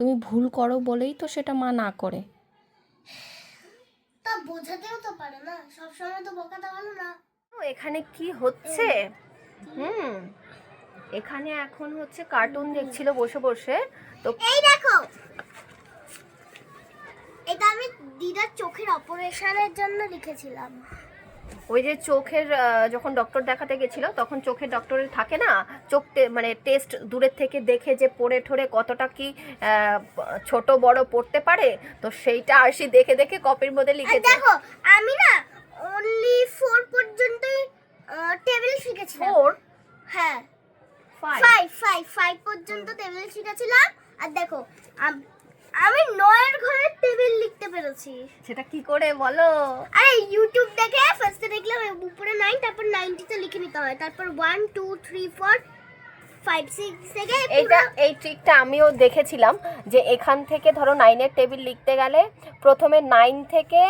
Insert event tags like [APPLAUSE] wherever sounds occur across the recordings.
তুমি ভুল করো বলেই তো সেটা মা না করে। তা বোঝাতেও তো পারে না সবসময় তো বোকাতে ভালো না। ও, এখানে কি হচ্ছে? হুম এখানে এখন হচ্ছে কার্টুন দেখছিল বসে বসে তো এই দেখো! এটা আমি দিদার চোখের অপারেশনের জন্য লিখেছিলাম। ওই যে চোখের যখন ডক্টর দেখাতে গেছিল তখন চোখের ডক্টরের থাকে না চোখ মানে টেস্ট দূরের থেকে দেখে যে পড়ে ঠরে কতটা কি ছোট বড় পড়তে পারে তো সেইটা আরশি দেখে দেখে কপির মধ্যে লিখে দেখো আমি না অনলি ফোর পর্যন্তই টেবিল শিখেছিলাম। ফোর হ্যাঁ। ফাইভ ফাইভ ফাইভ ফাইভ পর্যন্ত টেবিল শিখেছিলাম। আর দেখো আম- নয়ের ঘরে টেবিল লিখতে পেরেছি। সেটা কি করে বলো? আরে ইউটিউব দেখে ফার্স্টে দেখলাম উপরে নাইন তারপর নাইনটিতে লিখে নিতে হয়। তারপর ওয়ান টু থ্রি ফোর এইটা এই ট্রিকটা আমিও দেখেছিলাম যে এখান থেকে ধরো নাইনের টেবিল লিখতে গেলে প্রথমে নাইন থেকে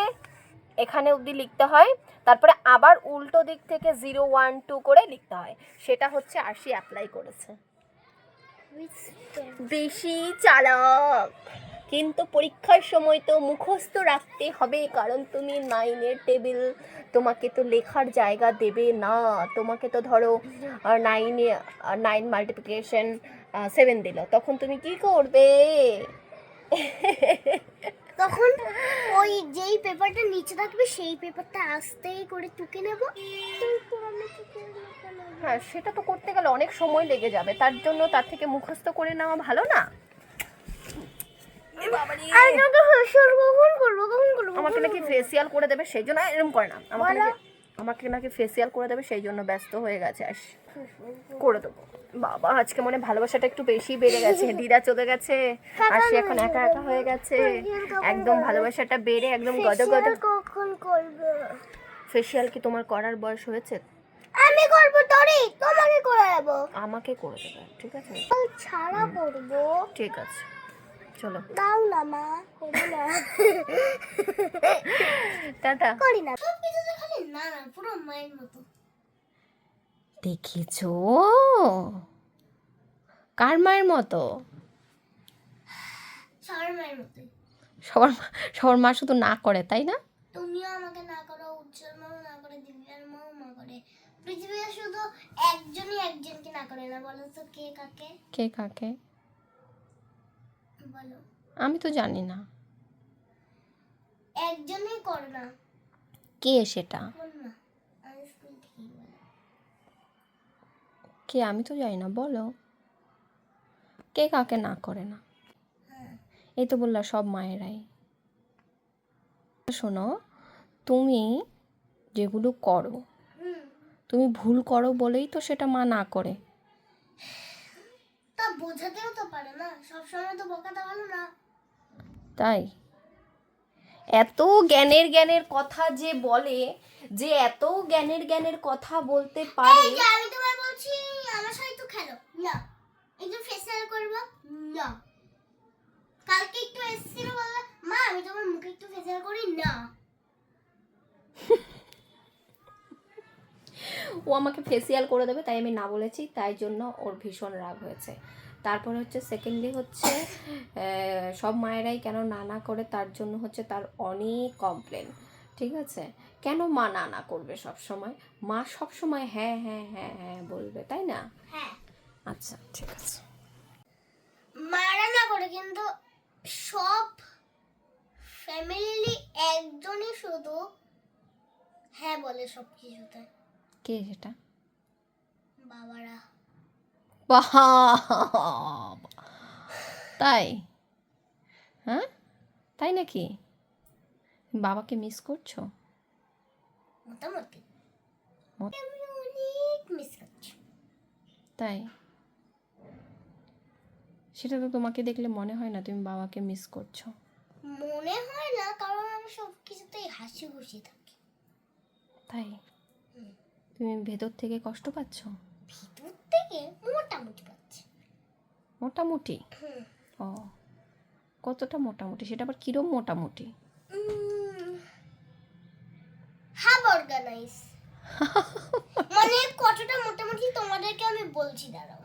এখানে অবধি লিখতে হয় তারপরে আবার উল্টো দিক থেকে জিরো ওয়ান টু করে লিখতে হয়। সেটা হচ্ছে আরশি অ্যাপ্লাই করেছে। বেশি চালাক। কিন্তু পরীক্ষার সময় তো মুখস্থ রাখতে হবে কারণ তুমি নাইনের টেবিল তোমাকে তো লেখার জায়গা দেবে না। তোমাকে তো ধরো নাইনে নাইন মাল্টিপ্লিকেশন সেভেন দিল। তখন তুমি কি করবে? তখন ওই যেই পেপারটা নিচে থাকবে সেই পেপারটা আস্তেই করে টুকে নেব। হ্যাঁ সেটা তো করতে গেলে অনেক সময় লেগে যাবে। তার জন্য তার থেকে মুখস্থ করে নেওয়া ভালো না? এ বাবারে। আর কখন করব কখন করব আমাকে নাকি ফেসিয়াল করে দেবে সেই জন্য এরকম করে না। আমাকে নাকি আমাকে নাকি ফেসিয়াল করে দেবে সেই জন্য ব্যস্ত হয়ে গেছে আস। [LAUGHS] করে দেবো। বাবা আজকে মনে ভালোবাসাটা একটু বেশি বেড়ে গেছে [LAUGHS] দিদা চলে গেছে আর সে এখন একা একা হয়ে গেছে। [LAUGHS] একদম ভালোবাসাটা বেড়ে একদম গদ গদ কখন করব? ফেসিয়াল কি তোমার করার বয়স হয়েছে? আমি করব তোরই তোমাকে করে দেবো। আমাকে করে দেবে ঠিক আছে? ছাড়া করব। ঠিক আছে। চলো। দাও না মা করি না। টাটা। করি না। সব কিছুতে খালি না না পুরো মায়ের মতো। দেখেছ? কার মায়ের মতো? সবার মায়ের মতোই। সবার সবার মা শুধু না করে তাই না? তুমিও আমাকে না করো উজ্জ্বল মাও না করে দিব্যার মাও না করে। পৃথিবীতে শুধু একজনই একজনকে না করে না বলো তো কে কাকে? কে কাকে? বলো। আমি তো জানি না। একজনই করে না। কে সেটা? কে? আমি তো জানি না বলো। কে কাকে না করে না? হ্যাঁ। এই তো বললা সব মায়েরাই। শোনো তুমি যেগুলো করো তুমি ভুল করো বলেই তো সেটা মা না করে। তা বোঝাতেও তো পারে না। সবসময় তো বোকাতে ভালো না। তাই? এত জ্ঞানের জ্ঞানের কথা যে বলে যে এত জ্ঞানের জ্ঞানের কথা বলতে পারে। আমি তোমায় বলছি আমার সাথে একটু খেলো। না। একটু ফেসিয়াল করব? না কালকে একটু এসেছিল বললে মা আমি তোমার মুখে একটু ফেসিয়াল করি না ও আমাকে ফেসিয়াল করে দেবে তাই আমি না বলেছি তাই জন্য ওর ভীষণ রাগ হয়েছে। তারপরে হচ্ছে সেকেন্ডলি হচ্ছে সব মায়েরাই কেন না না করে তার জন্য হচ্ছে তার অনেক কমপ্লেন ঠিক আছে? কেন মা না না করবে সব সময়? মা সব সময় হ্যাঁ হ্যাঁ হ্যাঁ হ্যাঁ বলবে তাই না? হ্যাঁ। আচ্ছা ঠিক আছে। মারা না করে কিন্তু সব ফ্যামিলি একজনই শুধু হ্যাঁ বলে সব কিছুতে কে সেটা? বাবারা। বাবা। তাই? হ্যাঁ? তাই নাকি? বাবাকে মিস করছ? মোটামুটি। মো- আমি অনেক মিস করছি। তাই? সেটা তো তোমাকে দেখলে মনে হয় না তুমি বাবাকে মিস করছ। মনে হয় না কারণ আমি সব কিছুতেই হাসি খুশি থাকি। তাই? তুমি ভেতর থেকে কষ্ট পাচ্ছ? ভিতর থেকে মোটামুটি পাচ্ছি। মোটামুটি? ও কতটা মোটামুটি? সেটা আবার কিরম মোটামুটি? Hub organise. [LAUGHS] মানে কতটা মোটামুটি তোমাদেরকে আমি বলছি দাঁড়াও।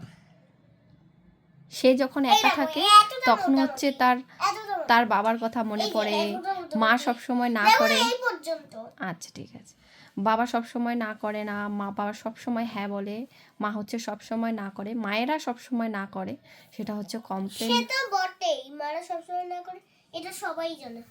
সে সে যখন একা থাকে তখন হচ্ছে তার তার বাবার কথা মনে পড়ে মা সব সময় না করে। আচ্ছা ঠিক আছে। বাবা সব সময় না করে না, মা বাবা সব সময় হ্যাঁ বলে, মা হচ্ছে সব সময় না করে, মায়েরা সব সময় না করে, সেটা হচ্ছে কমপ্লেন সে তো বটেই, মারা সবসময় না করে, এটা সবাই জানে।